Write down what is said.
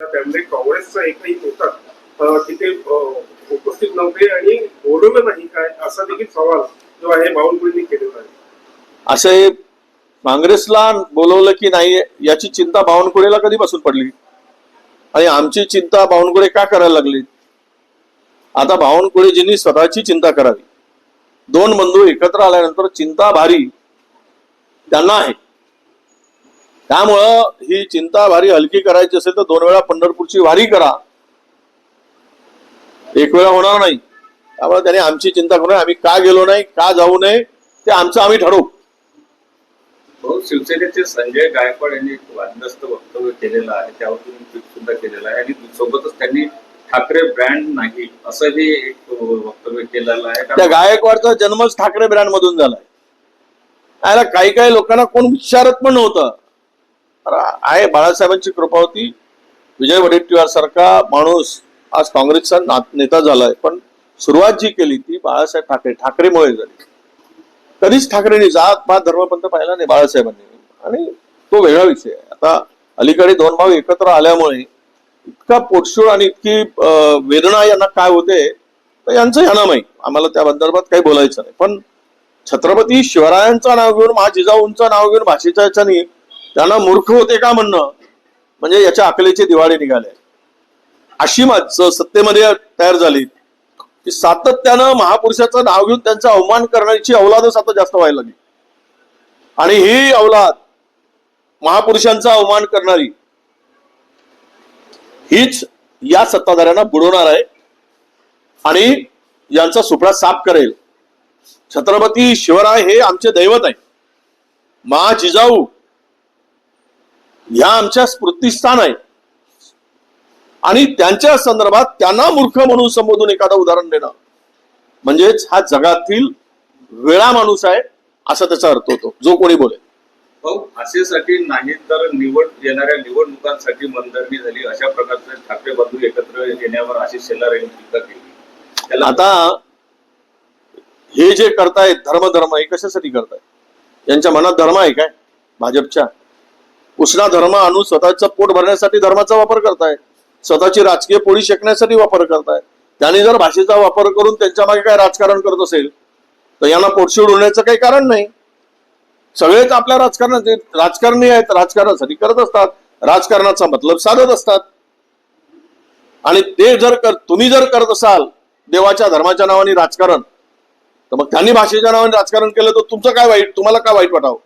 त्यामुळे काँग्रेसचा एकही नेता तिथे उपस्थित नव्हते आणि बोलवलं नाही काय असा देखील सवाल जो आहे बावनकुळेंनी केलेला आहे. असे काँग्रेसला बोलवलं की नाही याची चिंता बावनकुळेला कधीपासून पडली? आणि आमची चिंता बावनकुळे का करायला लागली? आता बावनकुळेजींनी स्वतःची चिंता करावी. दोन बंधू एकत्र आल्यानंतर चिंता भारी त्यांना आहे. त्यामुळं ही चिंता भारी हलकी करायची असेल तर दोन वेळा पंढरपूरची वारी करा. एक वेळा होणार नाही. त्यामुळे त्याने आमची चिंता करू नये. आम्ही का गेलो नाही का जाऊ नये ते आमचं आम्ही ठरवू. भाऊ शिवसेनेचे संजय गायकवाड यांनी एक वादग्रस्त वक्तव्य केलेलं आहे. त्यावर तुम्ही ट्विट सुद्धा केलेलं आहे. आणि सोबतच त्यांनी ठाकरे ब्रँड नाही असंही एक वक्तव्य केलेलं आहे. त्या गायकवाडचा जन्मच ठाकरे ब्रँड मधून झालाय. याला काही काही लोकांना कोण विचारत पण नव्हतं. आहे बाळासाहेबांची कृपा होती. विजय वडेट्टीवार सारखा माणूस आज काँग्रेसचा ना- नेता झालाय. पण सुरुवात जी केली ती बाळासाहेब ठाकरे ठाकरेमुळे झाली. कधीच ठाकरेंनी जात पात धर्मपंथ पाहिला नाही बाळासाहेबांनी. आणि तो वेगळा विषय आहे. आता अलीकडे दोन भाऊ एकत्र आल्यामुळे इतका पोटशूळ आणि इतकी वेदना यांना काय होते तर यांचं यांना माहीत. आम्हाला त्या संदर्भात काही बोलायचं नाही. पण छत्रपती शिवरायांचं नाव घेऊन महाजिजाऊंचं नाव घेऊन भाषेच्या याच्यानी त्यांना मूर्ख होते का म्हणणं? म्हणजे याच्या अकलेचे दिवाळे निघाले. अशी माणसं सत्तेमध्ये तयार झाली. की सातत्यानं महापुरुषाचं नाव घेऊन त्यांचा अवमान करण्याची अवलादच आता जास्त व्हायला लागली. आणि ही अवलाद महापुरुषांचा अवमान करणारी हीच या सत्ताधाऱ्यांना बुडवणार आहे आणि यांचा सुपडा साफ करेल. छत्रपती शिवराय हे आमचे दैवत आहे मा जिजाऊ ह्या आमच्या स्मृतीस्थान आहे. आणि त्यांच्या संदर्भात त्यांना मूर्ख म्हणून संबोधून एखादं उदाहरण देणं. म्हणजेच हा जगातील वेळा माणूस आहे असा त्याचा अर्थ होतो. जो कोणी भाऊ भाषेसाठी नाही तर निवड येणाऱ्या निवडणुकांसाठी मनधरणी झाली. अशा प्रकारचे ठाकरे बंधू एकत्र येण्यावर आशिष शेलार यांनी टीका केली. त्याला आता हे जे करतायत धर्म धर्म हे कशासाठी करतायत? यांच्या मनात धर्म आहे काय? भाजपच्या? उष्णा धर्म आणून स्वतःचं पोट भरण्यासाठी धर्माचा वापर करताय. स्वतःची राजकीय पोळी शेकण्यासाठी वापर करताय. त्यांनी जर भाषेचा वापर करून त्यांच्या मागे काय राजकारण करत असेल तर यांना पोटशीड होण्याचं काही कारण नाही. सगळेच आपल्या राजकारणाचे राजकारणी आहेत राजकारणासाठी करत असतात. राजकारणाचा मतलब साधत असतात. आणि ते जर कर तुम्ही जर करत असाल देवाच्या धर्माच्या नावाने राजकारण तर मग त्यांनी भाषेच्या नावाने राजकारण केलं तर तुमचं काय वाईट? तुम्हाला काय वाईट वाटावं?